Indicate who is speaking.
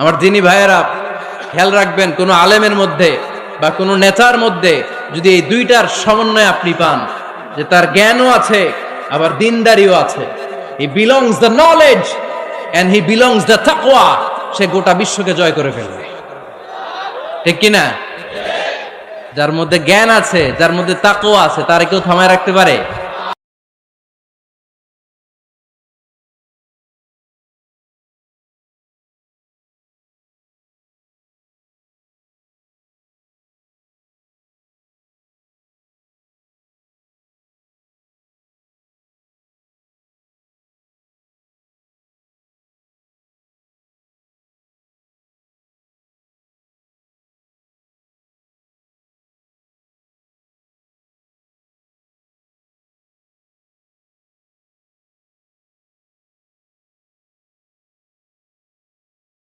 Speaker 1: আমার দিনী ভাইয়েরা, খেয়াল রাখবেন, কোনো আলেমের মধ্যে বা কোনো নেতার মধ্যে যদি এই দুইটার সমন্বয় আপনি পান, যে তার জ্ঞানও আছে, আবার দিনদারিও আছে। He belongs the knowledge and he belongs the থাকোয়া সে গোটা বিশ্বকে জয় করে ফেলবে। ঠিক কি না? যার মধ্যে জ্ঞান আছে, যার মধ্যে তাকোয়া আছে, তার কেউ থামায় রাখতে পারে?